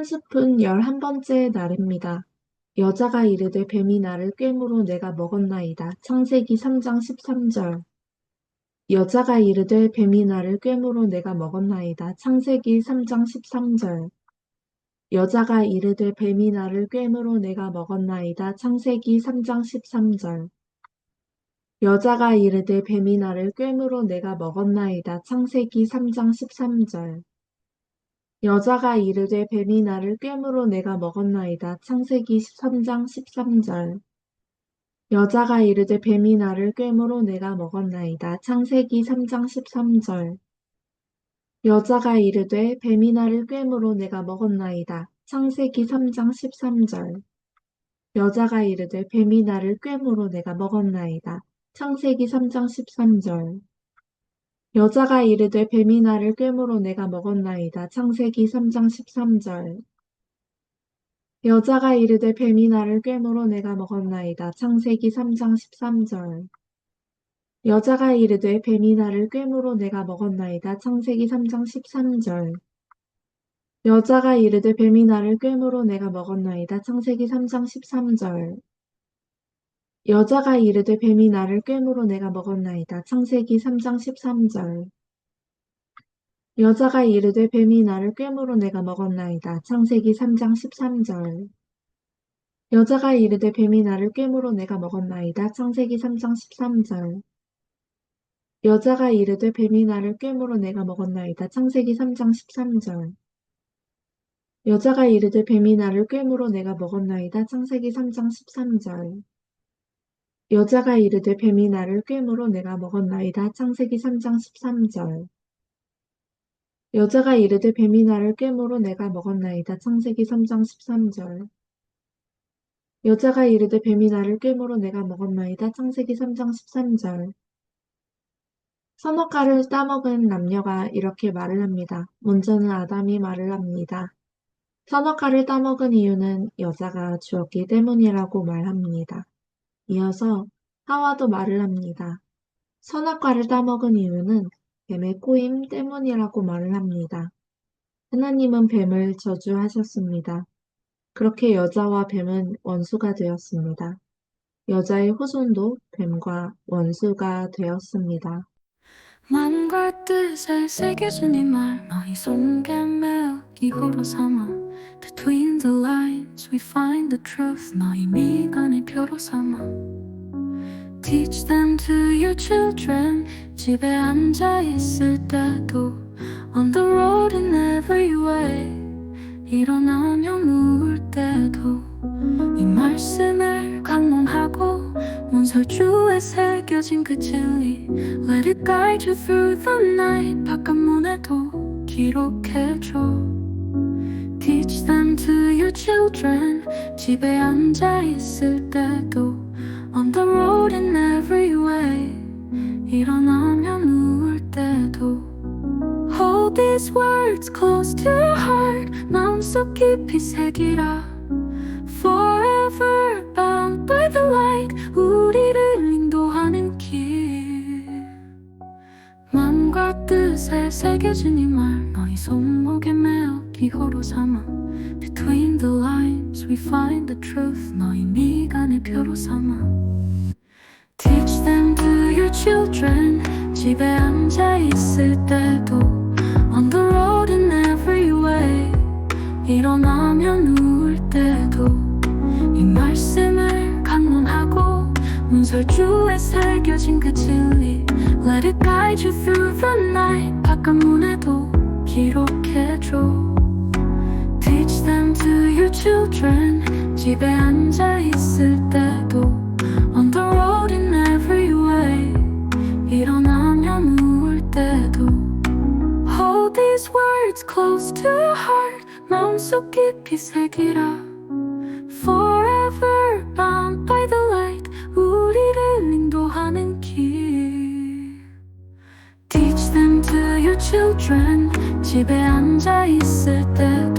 한 스푼 열한 번째 날입니다. 여자가 이르되 뱀이 나를 꿰물어 내가 먹었나이다. 창세기 3장 13절 여자가 이르되 뱀이 나를 꿰물어 내가 먹었나이다. 창세기 3장 13절 여자가 이르되 뱀이 나를 꿰물어 내가 먹었나이다. 창세기 3장 13절 여자가 이르되 뱀이 나를 꿰물어 내가 먹었나이다. 창세기 3장 13절 여자가 이르되 뱀이 나를 꿰물어 내가 먹었나이다. 창세기 13장 13절 여자가 이르되 뱀이 나를 꿰물어 내가 먹었나이다. 창세기 3장 13절 여자가 이르되 뱀이 나를 꿰물어 내가 먹었나이다. 창세기 3장 13절 여자가 이르되 뱀이 나를 꿰물어 내가 먹었나이다. 창세기 3장 13절 여자가 이르되 뱀이 나를 꿰물어 내가 먹었나이다. 창세기 3장 13절 여자가 이르되 뱀이 나를 꿰물어 내가 먹었나이다. 창세기 3장 13절 여자가 이르되 뱀이 나를 꿰물어 내가 먹었나이다. 창세기 3장 13절 여자가 이르되 뱀이 나를 꿰물어 내가 먹었나이다. 창세기 3장 13절 여자가 이르되 뱀이 나를 꿰물어 내가 먹었나이다. 창세기 3장 13절 여자가 이르되 뱀이 나를 꿰물어 내가 먹었나이다. 창세기 3장 13절 여자가 이르되 뱀이 나를 꿰물어 내가 먹었나이다. 창세기 3장 13절 여자가 이르되 뱀이 나를 꿰물어 내가 먹었나이다. 창세기 3장 13절 여자가 이르되 뱀이 나를 꿰물어 내가 먹었나이다. 창세기 3장 13절 여자가 이르되 뱀이 나를 꿰물어 내가 먹었나이다. 창세기 3장 13절 여자가 이르되 뱀이 나를 꿰물어 내가 먹었나이다. 창세기 3장 13절 여자가 이르되 뱀이 나를 꿰물어 내가 먹었나이다. 창세기 3장 13절 선악과를 따먹은 남녀가 이렇게 말을 합니다. 먼저는 아담이 말을 합니다. 선악과를 따먹은 이유는 여자가 주었기 때문이라고 말합니다. 이어서 하와도 말을 합니다. 선악과를 따먹은 이유는 뱀의 꼬임 때문이라고 말을 합니다. 하나님은 뱀을 저주하셨습니다. 그렇게 여자와 뱀은 원수가 되었습니다. 여자의 후손도 뱀과 원수가 되었습니다. 마음과 뜻을 새겨준 이말 너희 손게 매어 기호로 삼아 Between the lines we find the truth 너희 미간의 표로 삼아 Teach them to your children 집에 앉아 있을 때도 On the road in every way 일어나며 누울 때도 이 말씀을 강론하고 문설주에 새겨진 그 진리 Let it guide you through the night 바깥문에도 기록해줘 Teach them to your children 집에 앉아 있을 때도 On the road in every way 일어나며 누울 때도 Hold these words close to your heart 마음속 깊이 새기라 Forever bound by the light 우리를 인도하는 길 마음과 뜻에 새겨진 이 말 너희 손목에 매어 기호로 삼아 Between the lines we find the truth 너희 미간의 표로 삼아 Teach them to your children 집에 앉아 있을 때도 On the road in every way 일어나며 누울 때도 이 말씀을 강론하고 문설주에 새겨진 그 진리 Let it guide you through the night 바깥문에도 기록해줘 your children 집에 앉아 있을 때도 On the road in every way 일어나며 누울 때도 Hold these words close to your heart 마음속 깊이 새기라 Forever bound by the light 우리를 인도하는 길 Teach them to your children 집에 앉아 있을 때